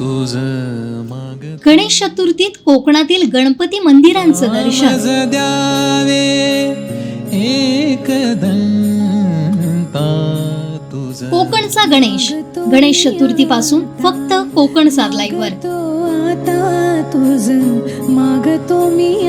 तुझ माग गणेश चतुर्थीत कोकणातील गणपती मंदिरांचं दर्शन. द्यावे तुझ. कोकणचा गणेश. गणेश चतुर्थी पासून फक्त कोकण वर. तो आता तुझ मागतो मी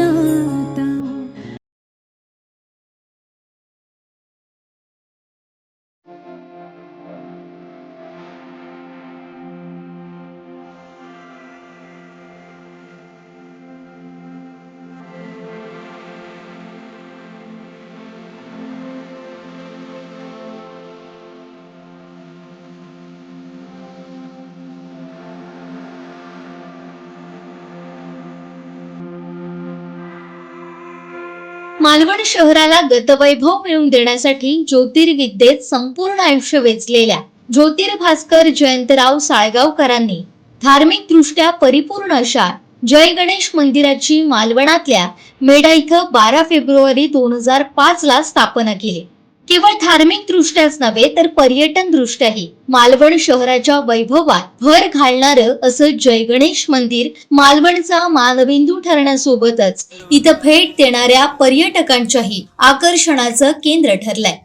मालवण शहराला गतवैभव मिळवून देण्यासाठी ज्योतिर्विद्येत संपूर्ण आयुष्य वेचलेल्या ज्योतिर्भास्कर जयंतराव साळगावकरांनी धार्मिक दृष्ट्या परिपूर्ण अशा जय गणेश मंदिराची मालवणातल्या मेढा इथं बारा फेब्रुवारी दोन हजार पाच ला स्थापना केली. केवळ धार्मिक दृष्ट्याच नव्हे तर पर्यटन दृष्ट्याही मालवण शहराच्या वैभवात भर घालणारं असं जय गणेश मंदिर मालवणचा मानबिंदू ठरण्यासोबतच इथं भेट देणाऱ्या पर्यटकांच्याही आकर्षणाचं केंद्र ठरलंय.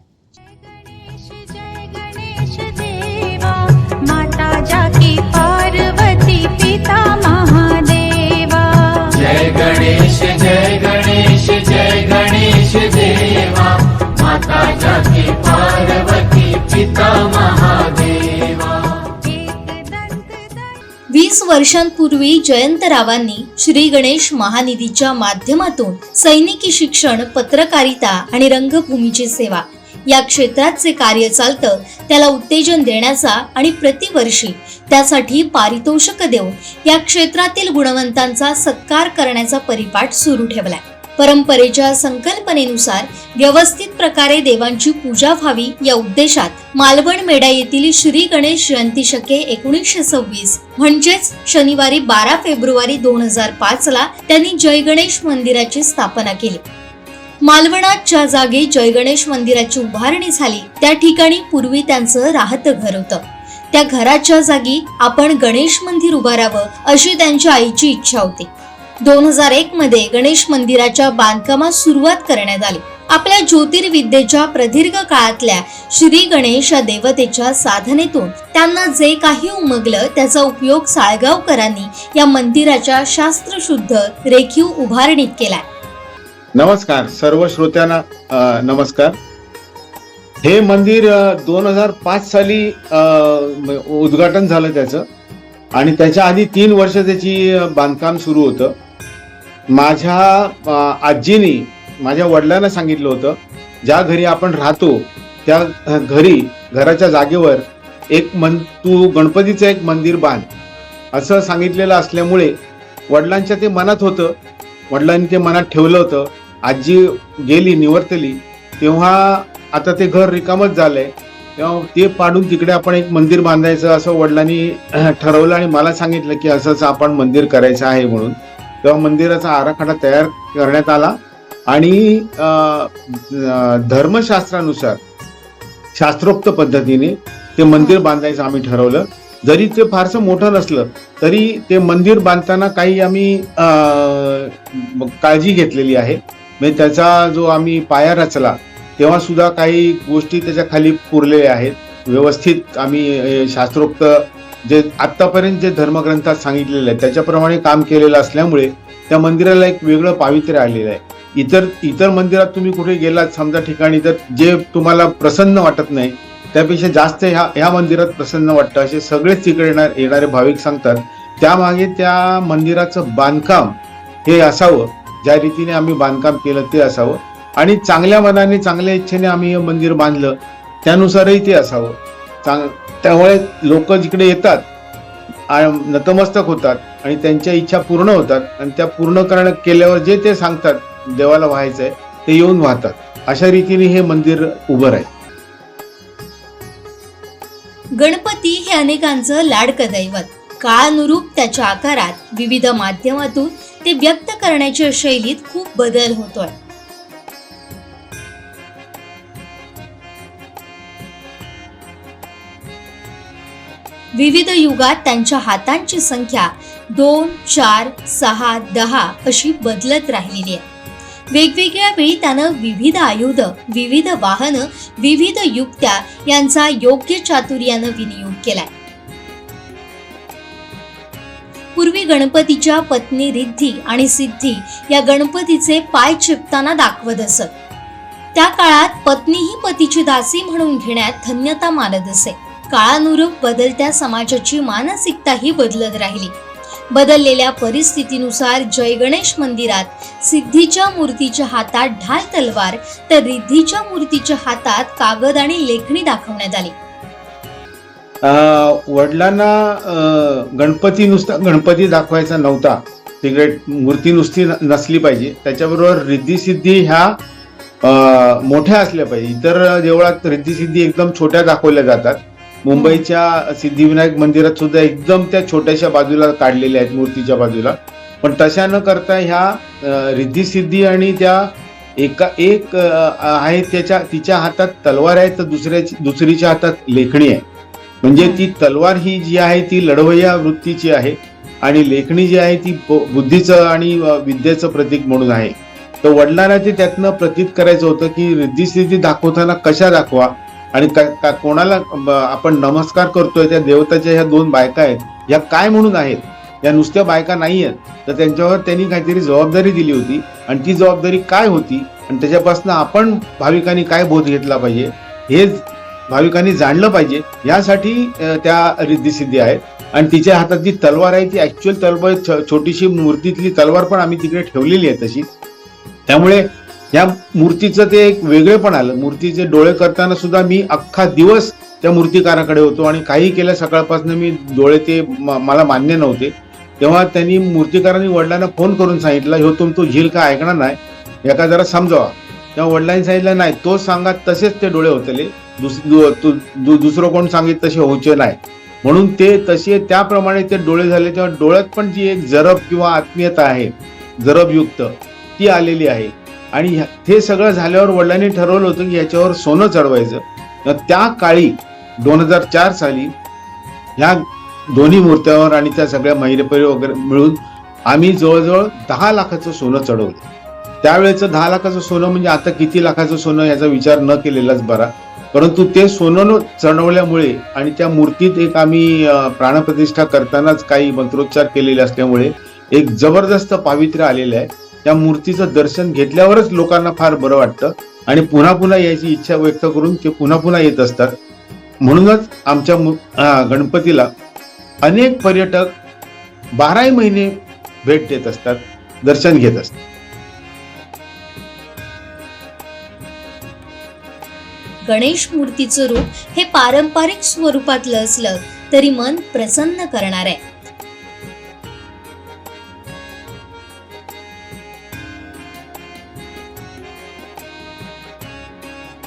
वर्षांपूर्वी जयंतरावांनी श्री गणेश महानिधीच्या माध्यमातून सैनिकी शिक्षण पत्रकारिता आणि रंगभूमीची सेवा. या क्षेत्रात जे कार्य चालतं त्याला उत्तेजन देण्याचा आणि प्रतिवर्षी त्यासाठी पारितोषिक देऊन या क्षेत्रातील गुणवंतांचा सत्कार करण्याचा परिपाठ सुरू ठेवलाय. परंपरेच्या संकल्पनेनुसार व्यवस्थित प्रकारे देवांची पूजा व्हावी या उद्देशात मालवण मेडा येथील श्री गणेश जयंती शके एकोणीसशे सव्वीस म्हणजेच शनिवारी बारा फेब्रुवारी दोन हजार पाच ला त्यांनी जय गणेश मंदिराची स्थापना केली. मालवणात ज्या जागी जय गणेश मंदिराची उभारणी झाली त्या ठिकाणी पूर्वी त्यांचं राहतं घर होतं. त्या घराच्या जागी आपण गणेश मंदिर उभारावं अशी त्यांच्या आईची इच्छा होती. दोन हजार एक मध्ये गणेश मंदिराच्या बांधकामास सुरुवात करण्यात आली. आपल्या ज्योतिर्विद्येच्या प्रदीर्घ काळातल्या श्री गणेश या देवतेच्या साधनेतून त्यांना जे काही उमगलं त्याचा उपयोग साळगावकरांनी या मंदिराच्या शास्त्रशुद्ध रेखीव उभारणीत केलाय. नमस्कार सर्व श्रोत्यांना नमस्कार. हे मंदिर दोन हजार पाच साली उद्घाटन झालं त्याचं. आणि त्याच्या आधी तीन वर्ष त्याची बांधकाम सुरू होतं. माझ्या आजीनी माझ्या वडिलांना सांगितलं होतं ज्या घरी आपण राहतो त्या घरी घराच्या जागेवर एक मन तू गणपतीचं एक मंदिर बांध. असं सांगितलेलं असल्यामुळे वडिलांच्या ते मनात होतं. वडिलांनी ते मनात ठेवलं होतं. आजी गेली निवर्तली तेव्हा आता ते घर रिकामच झालंय. तेव्हा ते पाडून तिकडे आपण एक मंदिर बांधायचं असं वडिलांनी ठरवलं आणि मला सांगितलं की असंच आपण मंदिर करायचं आहे म्हणून. तेव्हा मंदिराचा आराखडा तयार करण्यात आला आणि धर्मशास्त्रानुसार शास्त्रोक्त पद्धतीने ते मंदिर बांधायचं आम्ही ठरवलं. जरी ते फारसं मोठं नसलं तरी ते मंदिर बांधताना काही आम्ही काळजी घेतलेली आहे. म्हणजे त्याचा जो आम्ही पाया रचला तेव्हा सुद्धा काही गोष्टी त्याच्याखाली पुरलेल्या आहेत. व्यवस्थित आम्ही शास्त्रोक्त जे आत्तापर्यंत जे धर्मग्रंथात सांगितलेलं आहे त्याच्याप्रमाणे काम केलेलं असल्यामुळे त्या मंदिराला एक वेगळं पावित्र्य आलेलं आहे. इतर इतर मंदिरात तुम्ही कुठे गेलात समजा ठिकाणी तर जे तुम्हाला प्रसन्न वाटत नाही त्यापेक्षा जास्त ह्या ह्या मंदिरात प्रसन्न वाटतं असे सगळेच तिकडे येणार येणारे भाविक सांगतात. त्यामागे त्या मंदिराचं बांधकाम हे असावं ज्या रीतीने आम्ही बांधकाम केलं ते असावं. आणि चांगल्या मनाने चांगल्या इच्छेने आम्ही हे मंदिर बांधलं त्यानुसारही ते असावं. चांग त्यामुळे लोक जिकडे येतात नतमस्तक होतात आणि त्यांच्या इच्छा पूर्ण होतात आणि त्या पूर्ण करण केल्यावर जे ते सांगतात देवाला व्हायचंय ते येऊन वाहतात. अशा रीतीने हे मंदिर उभं राहील. गणपती हे अनेकांचं लाडकं दैवत काळानुरूप त्याच्या आकारात विविध माध्यमातून ते व्यक्त करण्याच्या शैलीत खूप बदल होतोय. विविध युगात त्यांच्या हातांची संख्या दोन चार सहा दहा अशी बदलत राहिलेली आहे. वेगवेगळ्या वेळी त्यानं विविध आयुध विविध वाहन विविध युक्त्या यांचा योग्य चातुर्यानं विनियोग केलाय. पूर्वी गणपतीच्या पत्नी रिद्धी आणि सिद्धी या गणपतीचे पाय चिपताना दाखवत असत. त्या काळात पत्नी ही पतीची दासी म्हणून घेण्यात धन्यता मानत असे. काळानुरूप बदलत्या समाजाची मानसिकताही बदलत राहिली. बदललेल्या परिस्थितीनुसार जय गणेश मंदिरात सिद्धीच्या मूर्तीच्या हातात ढाल तलवार तर रिद्धीच्या मूर्तीच्या हातात कागद आणि लेखणी दाखवण्यात आली. अं, वडिलांना गणपती नुसता गणपती दाखवायचा नव्हता. तिकडे मूर्ती नुसती नसली पाहिजे. त्याच्याबरोबर रिद्धी सिद्धी ह्या अं, मोठ्या असल्या पाहिजे. इतर देवळात रिद्धी सिद्धी एकदम छोट्या दाखवल्या जातात. मुंबईच्या सिद्धिविनायक मंदिरात सुद्धा एकदम त्या छोट्याशा बाजूला काढलेल्या आहेत मूर्तीच्या बाजूला. पण तशा न करता ह्या रिद्धी सिद्धी आणि त्या एका एक आहे त्याच्या तिच्या हातात तलवार आहे तर दुसऱ्याची दुसरीच्या हातात लेखणी आहे. म्हणजे ती तलवार ही जी आहे ती लढवय्या वृत्तीची आहे आणि लेखणी जी आहे ती बुद्धीचं आणि विद्येचं प्रतीक म्हणून आहे. तर वडिलांना ते त्यातनं प्रतीत करायचं होतं की रिद्धी सिद्धी दाखवताना कशा दाखवा? आणि का- का- कोणाला आपण नमस्कार करतोय त्या देवताच्या ह्या दोन बायका आहेत ह्या काय म्हणून आहेत? या नुसत्या बायका नाही आहेत तर त्यांच्यावर त्यांनी काहीतरी जबाबदारी दिली होती. आणि ती जबाबदारी काय होती? आणि त्याच्यापासून आपण भाविकांनी काय बोध घेतला पाहिजे? हे भाविकांनी जाणलं पाहिजे. यासाठी त्या रिद्धिसिद्धी आहेत. आणि तिच्या हातात जी तलवार आहे ती ऍक्च्युअल तलवार छोटीशी मूर्तीतली तलवार पण आम्ही तिकडे ठेवलेली आहे तशी. त्यामुळे या मूर्तीचं ते एक वेगळेपण आलं. मूर्तीचे डोळे करताना सुद्धा मी अख्खा दिवस त्या मूर्तिकाराकडे होतो आणि काही केल्या सकाळपासून मी डोळे ते मला मान्य नव्हते. तेव्हा त्यांनी मूर्तिकारांनी वडिलांना फोन करून सांगितलं हो तुम तो झील का ऐकणार नाही? एका जरा समजावा. तेव्हा वडिलांनी सांगितलं नाही तो सांगा तसेच ते डोळे होतले. दुस- दु- दुसरं कोण सांगित तसे होचे नाही. म्हणून ते तसे त्याप्रमाणे ते डोळे झाले तेव्हा डोळ्यात पण जी एक जरब किंवा आत्मीयता आहे जरबयुक्त ती आलेली आहे. आणि ह्या- हे सगळं झाल्यावर वडिलांनी ठरवलं होतं की याच्यावर सोनं चढवायचं. तर त्या काळी दोन हजार चार साली ह्या दोन्ही मूर्त्यावर आणि त्या सगळ्या महिरेपरी वगैरे मिळून आम्ही जवळजवळ दहा लाखाचं सोनं चढवलं. त्यावेळेचं दहा लाखाचं सोनं म्हणजे आता किती लाखाचं सोनं याचा विचार न केलेलाच बरा. परंतु ते सोनं चढवल्यामुळे आणि त्या मूर्तीत एक आम्ही प्राणप्रतिष्ठा करतानाच काही मंत्रोच्चार केलेले असल्यामुळे एक जबरदस्त पावित्र्य आलेलं आहे. त्या मूर्तीचं दर्शन घेतल्यावरच लोकांना फार बरं वाटतं. आणि पुन्हा पुन्हा याची इच्छा व्यक्त करून ते पुन्हा पुन्हा येत असतात. म्हणूनच आमच्या गणपतीला अनेक पर्यटक बाराही महिने भेट देत असतात दर्शन घेत असतात. गणेश मूर्तीचं रूप हे पारंपरिक स्वरूपातलं असलं तरी मन प्रसन्न करणार आहे.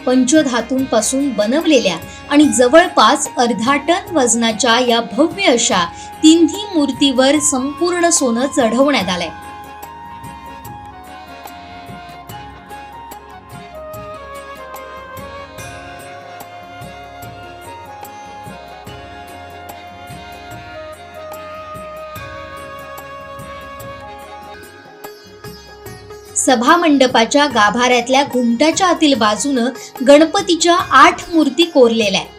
पंचधातूंपासून बनवलेल्या आणि जवळपास अर्धा टन वजनाच्या या भव्य अशा तिन्ही मूर्तीवर संपूर्ण सोनं चढवण्यात आलंय. सभा मंडपाच्या गाभाऱ्यातल्या घुमटाच्या आतील बाजूनं गणपतीच्या आठ मूर्ती कोरलेल्या आहेत.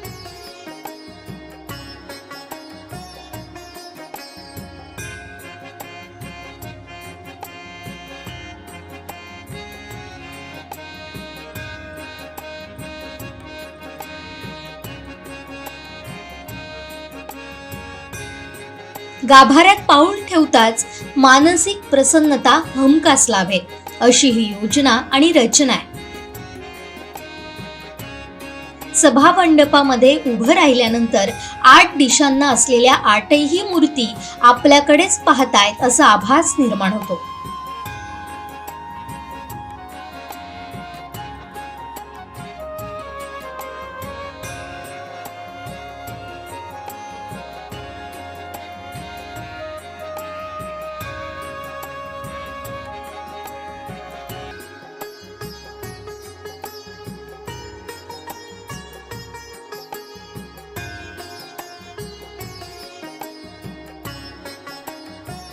गाभाऱ्यात पाऊल ठेवताच मानसिक प्रसन्नता हमखास लाभेल. अशी ही योजना आणि रचना आहे. सभा मंडपामध्ये उभं राहिल्यानंतर आठ दिशांना असलेल्या आठही मूर्ती आपल्याकडेच पाहतायत असा आभास निर्माण होतो.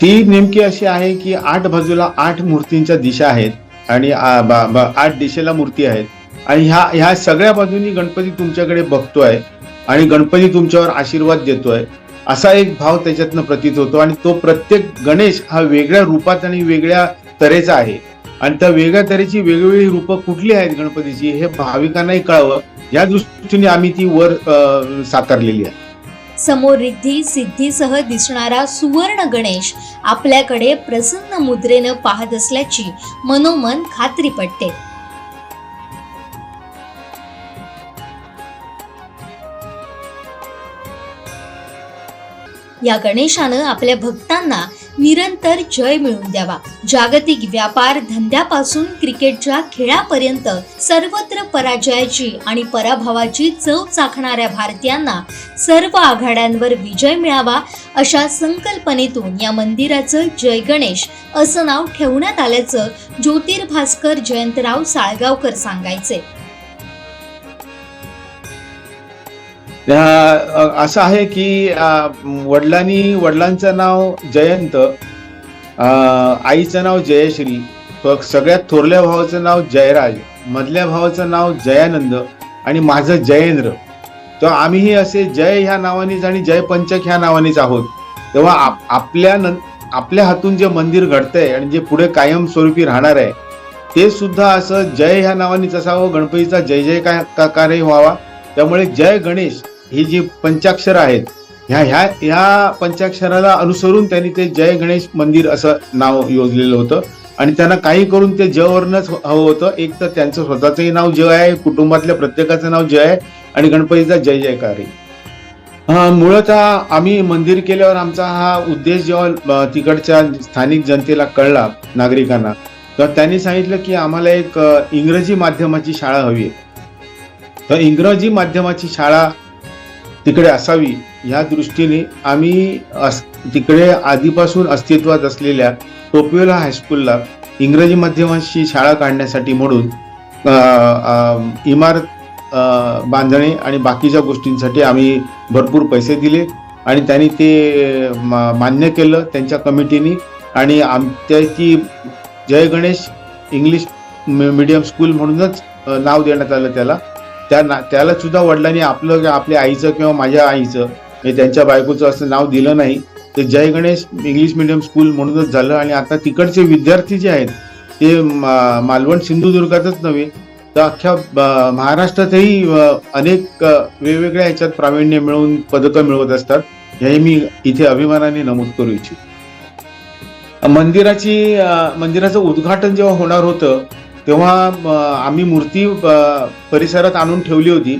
ती नेमकी अशी आहे की आठ बाजूला आठ मूर्तींच्या दिशा आहेत आणि आठ दिशेला मूर्ती आहेत. आणि ह्या ह्या सगळ्या बाजूनी गणपती तुमच्याकडे बघतोय आणि गणपती तुमच्यावर आशीर्वाद देतोय. असा एक भाव त्याच्यातनं प्रतीत होतो आणि तो प्रत्येक गणेश हा वेगळ्या रूपात आणि वेगळ्या तऱ्हेचा आहे. आणि त्या वेगळ्या तऱ्हेची वेगवेगळी रूपं कुठली आहेत गणपतीची हे भाविकांनाही कळावं. या दृष्टीने आम्ही ती वर साकारलेली आहे. समोर रिद्धी सिद्धीसह दिसणारा सुवर्ण गणेश आपल्याकडे प्रसन्न मुद्रेनं पाहत असल्याची मनोमन खात्री पटते. या गणेशानं आपल्या भक्तांना निरंतर जय मिळवून द्यावा. जागतिक व्यापार धंद्यापासून क्रिकेटच्या खेळापर्यंत सर्वत्र पराजयाची आणि पराभवाची चव चाखणाऱ्या भारतीयांना सर्व आघाड्यांवर विजय मिळावा अशा संकल्पनेतून या मंदिराचं जय गणेश असं नाव ठेवण्यात आल्याचं ज्योतिर्भास्कर जयंतराव साळगावकर सांगायचे. असं आहे की वडिलांनी वडिलांचं नाव जयंत आईचं नाव जयश्री सगळ्यात थोरल्या भावाचं नाव जयराज मधल्या भावाचं नाव जयानंद आणि माझं जयेंद्र. तर आम्हीही असे जय ह्या नावानेच आणि जय पंचक ह्या नावानेच आहोत. तेव्हा आप- आपल्या नं- आपल्या हातून जे मंदिर घडतंय आणि जे पुढे कायमस्वरूपी राहणार आहे ते सुद्धा असं जय ह्या नावानेच असावं गणपतीचा जय जय काय का- का व्हावा. त्यामुळे जय गणेश ही जी पंचाक्षर आहेत ह्या ह्या ह्या पंचाक्षराला अनुसरून त्यांनी ते जय गणेश मंदिर असं नाव योजलेलं होतं. आणि त्यांना काही करून ते ज हवं होतं. एक तर त्यांचं स्वतःचंही नाव जय आहे कुटुंबातल्या प्रत्येकाचं नाव जय आहे आणि गणपतीचा जय जयकार आहे. मुळतः आम्ही मंदिर केल्यावर आमचा हा उद्देश जेव्हा तिकडच्या स्थानिक जनतेला कळला नागरिकांना तर त्यांनी सांगितलं की आम्हाला एक इंग्रजी माध्यमाची शाळा हवी आहे. तर इंग्रजी माध्यमाची शाळा तिकडे असावी ह्या दृष्टीने आम्ही अस- तिकडे आधीपासून अस्तित्वात असलेल्या टोपियोला हायस्कूलला इंग्रजी माध्यमाची शाळा काढण्यासाठी म्हणून इमारत बांधणे आणि बाकीच्या गोष्टींसाठी आम्ही भरपूर पैसे दिले आणि त्यांनी ते मा- मान्य केलं त्यांच्या कमिटीनी आणि आमच्याची Jai Ganesh English medium school म्हणूनच नाव देण्यात आलं त्याला. त्या ना त्याला सुद्धा वडिलांनी आपलं आपल्या आईचं किंवा माझ्या आईचं हे त्यांच्या बायकोचं असं नाव दिलं नाही. ते Jai Ganesh English medium school म्हणूनच झालं आणि आता तिकडचे विद्यार्थी जे आहेत ते मालवण सिंधुदुर्गातच नव्हे तर अख्ख्या महाराष्ट्रातही अनेक वेगवेगळ्या ह्याच्यात प्रावीण्य मिळवून पदकं मिळवत असतात. हे मी इथे अभिमानाने नमूद करू इच्छितो. मंदिराची मंदिराचं उद्घाटन जेव्हा होणार होतं तेव्हा आम्ही मूर्ती परिसरात आणून ठेवली होती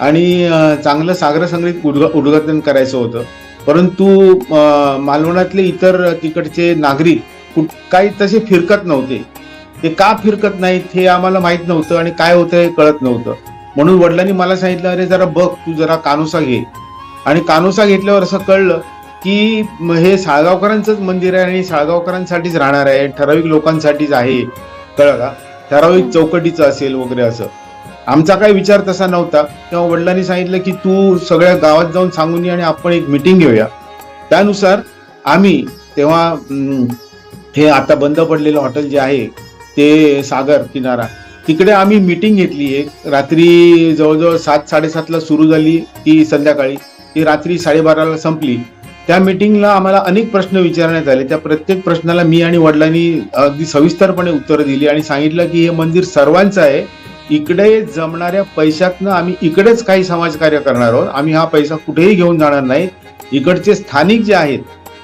आणि चांगलं सागर संगीत उद्घ उद्घाटन करायचं होतं. परंतु मालवणातले इतर तिकडचे नागरिक कुठ काही तसे फिरकत नव्हते. ते का फिरकत नाहीत हे आम्हाला माहीत नव्हतं आणि काय होतं हे कळत नव्हतं. म्हणून वडिलांनी मला सांगितलं अरे जरा बघ तू जरा कानोसा घे. आणि कानोसा घेतल्यावर असं कळलं की हे साळगावकरांचंच मंदिर आहे आणि साळगावकरांसाठीच राहणार आहे ठराविक लोकांसाठीच आहे. कळलं का? ठराविक चौकटीचं असेल वगैरे असं. आमचा काही विचार तसा नव्हता. तेव्हा वडिलांनी सांगितलं की तू सगळ्या गावात जाऊन सांगून ये आणि आपण एक मिटिंग घेऊया. त्यानुसार आम्ही तेव्हा हे आता बंद पडलेलं हॉटेल जे आहे ते सागर किनारा तिकडे आम्ही मिटिंग घेतली एक. रात्री जवळजवळ सात साडेसातला सुरू झाली ती संध्याकाळी. ती रात्री साडेबाराला संपली. त्या मिटिंगला आम्हाला अनेक प्रश्न विचारण्यात आले. त्या प्रत्येक प्रश्नाला मी आणि वडिलांनी अगदी सविस्तरपणे उत्तरं दिली आणि सांगितलं की हे मंदिर सर्वांचं आहे. इकडे जमणाऱ्या पैशातनं आम्ही इकडेच काही समाजकार्य करणार आहोत. आम्ही हा पैसा कुठेही घेऊन जाणार नाही इकडचे स्थानिक जे आहेत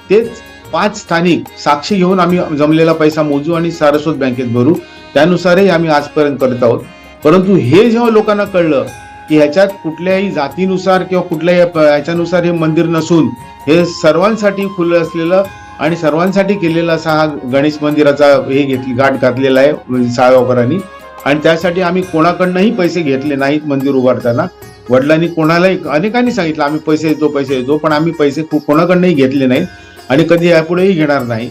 तेच पाच स्थानिक साक्षी घेऊन आम्ही जमलेला पैसा मोजू आणि सारस्वत बँकेत भरू. त्यानुसारही आम्ही आजपर्यंत करत आहोत. परंतु हे जेव्हा लोकांना कळलं की ह्याच्यात कुठल्याही जातीनुसार किंवा कुठल्याही ह्याच्यानुसार हे मंदिर नसून हे सर्वांसाठी खुलं असलेलं आणि सर्वांसाठी केलेला असा हा गणेश मंदिराचा हे घेतली गाठ घातलेला आहे म्हणजे साळगावकरांनी. आणि त्यासाठी आम्ही कोणाकडनंही पैसे घेतले नाहीत मंदिर उभारताना. वडिलांनी कोणालाही अनेकांनी सांगितलं आम्ही पैसे देतो पैसे देतो पण आम्ही पैसे कोणाकडनंही घेतले नाहीत आणि कधी यापुढेही घेणार नाही.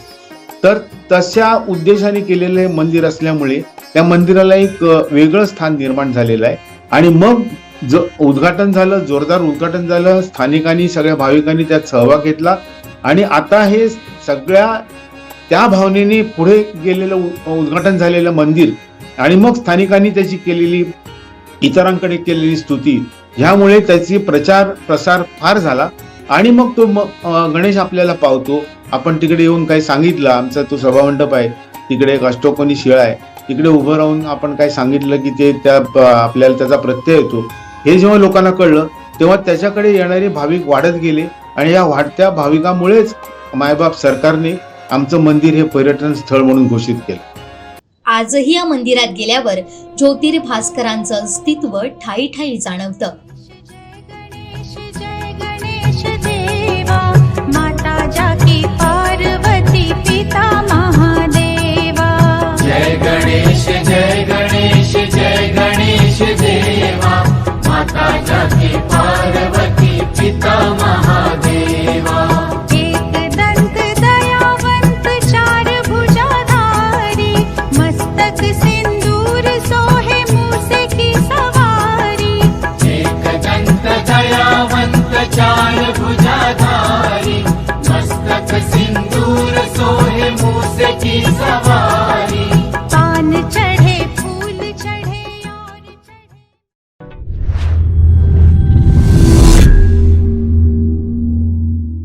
तर तशा उद्देशाने केलेले मंदिर असल्यामुळे त्या मंदिराला एक वेगळं स्थान निर्माण झालेलं आहे. आणि मग ज उद्घाटन झालं जोरदार उद्घाटन झालं स्थानिकांनी सगळ्या भाविकांनी त्यात सहभाग घेतला. आणि आता हे सगळ्या त्या भावनेने पुढे गेलेलं उद्घाटन झालेलं मंदिर आणि मग स्थानिकांनी त्याची केलेली इतरांकडे केलेली स्तुती ह्यामुळे त्याची प्रचार प्रसार फार झाला. आणि मग तो गणेश आपल्याला पावतो. आपण तिकडे येऊन काही सांगितलं आमचा तो सभामंडप आहे तिकडे एक अष्टकोनी शिळा आहे. तिकडे उभं राहून आपण काय सांगितलं की ते त्या आपल्याला त्याचा प्रत्यय येतो. हे जेव्हा लोकांना कळलं तेव्हा त्याच्याकडे येणारे भाविक वाढत गेले आणि या वाढत्या भाविकामुळेच मायबाप सरकारने आमचं मंदिर हे पर्यटन स्थळ म्हणून घोषित केलं. आजही या मंदिरात गेल्यावर ज्योतिर्भास्करांचं अस्तित्व ठाई ठाई जाणवतं. गणेश जय गणेश देवा माता जाकी पार्वती पिता महादेवा जय गणेश जय गणेश जय गणेश देवा माता जाकी पार्वती पिता